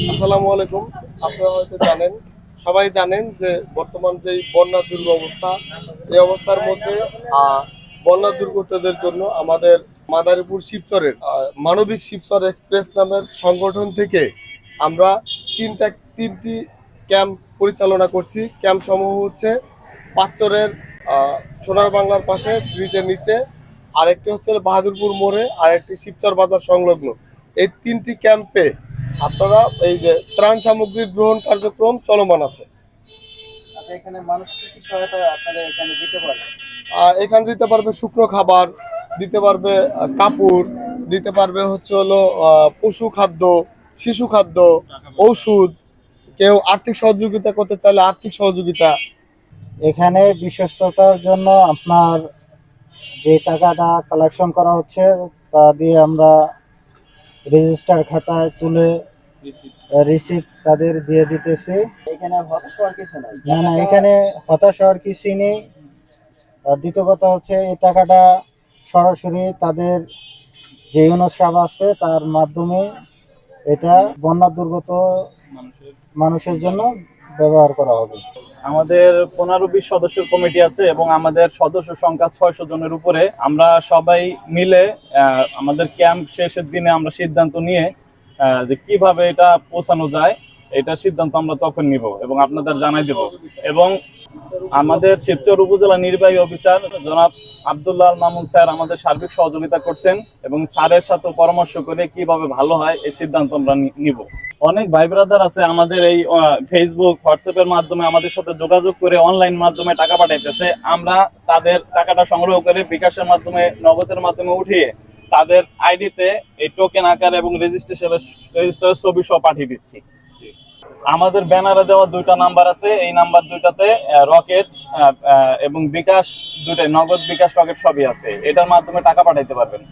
আসসালামু আলাইকুম। আপনারা হয়তো জানেন, সবাই জানেন যে বর্তমান যে বন্যা দুর্গ অবস্থা, এই অবস্থার মধ্যে বন্যা দুর্গতদের জন্য আমাদের মাদারীপুর শিবচরের মানবিক শিবচর এক্সপ্রেস নামের সংগঠন থেকে আমরা তিনটা, তিনটি ক্যাম্প পরিচালনা করছি। ক্যাম্প সমূহ হচ্ছে পাঁচচরের সোনার বাংলার পাশে, ব্রিজের নিচে, আরেকটি হচ্ছে বাহাদুরপুর মোড়ে, আরেকটি শিবচর বাজার সংলগ্ন। এই তিনটি ক্যাম্পে আপনারা এই যে ত্রাণ সামগ্রী গ্রহণ কার্যক্রম চলমান আছে। আচ্ছা এখানে মানুষ কি কি সহায়তা আপনারা এখানে দিতে পারে এখানে দিতে পারবে শুকনো খাবার দিতে পারবে কাপড় দিতে পারবে হচ্ছে হলো পশু খাদ্য শিশু খাদ্য ঔষধ। কেউ আর্থিক সহযোগিতা করতে চাইলে আর্থিক সহযোগিতা। এখানে বিশ্বস্ততার জন্য আপনার যে টাকাটা কালেকশন করা হচ্ছে তা দিয়ে আমরা রেজিস্টার খাতায় তুলে রিসিপ্ট তাদের দিয়ে দিতেছি। এখানে হতাশ হওয়ার কিছু নাই। না না এখানে হতাশ হওয়ার কিছুই নেই। আর দ্বিতীয় কথা হচ্ছে এই টাকাটা সরাসরি তাদের যে সাহেব আছে তার মাধ্যমে এটা বন্যা দুর্গত মানুষের জন্য ব্যবহার করা হবে। আমাদের পনেরো বিশ সদস্যের কমিটি আছে এবং আমাদের সদস্য সংখ্যা ছয়শো জনের উপরে আমরা সবাই মিলে আমাদের ক্যাম্প শেষের দিনে আমরা সিদ্ধান্ত নিয়ে যে কীভাবে এটা পৌঁছানো যায়, এটা সিদ্ধান্ত আমরা তখন নিব এবং আপনাদের জানাই দেব। এবং আমাদের শিবচর উপজেলা নির্বাহী অফিসার জনাব আবদুল্লাহ মামুন স্যার আমাদের সার্বিক সহযোগিতা করছেন এবং স্যারের সাথে পরামর্শ করে কীভাবে ভালো হয় এই সিদ্ধান্ত আমরা নিব। অনেক ভাই ব্রাদার আছে আমাদের এই ফেসবুক হোয়াটসঅ্যাপের মাধ্যমে আমাদের সাথে যোগাযোগ করে অনলাইন মাধ্যমে টাকা পাঠাইতেছে। আমরা তাদের টাকাটা সংগ্রহ করে বিকাশের মাধ্যমে, নগদের মাধ্যমে উঠিয়ে তাদের আইডিতে এই টোকেন আকার এবং রেজিস্ট্রেশনের রেজিস্টারের ছবি সহ পাঠিয়ে দিচ্ছি। আমাদের ব্যানারে দেওয়া দুইটা নাম্বার আছে। এই নাম্বার দুইটাতে রকেট এবং বিকাশ দুইটাই নগদ বিকাশ রকেট সবই আছে। এটার মাধ্যমে টাকা পাঠাইতে পারবেন।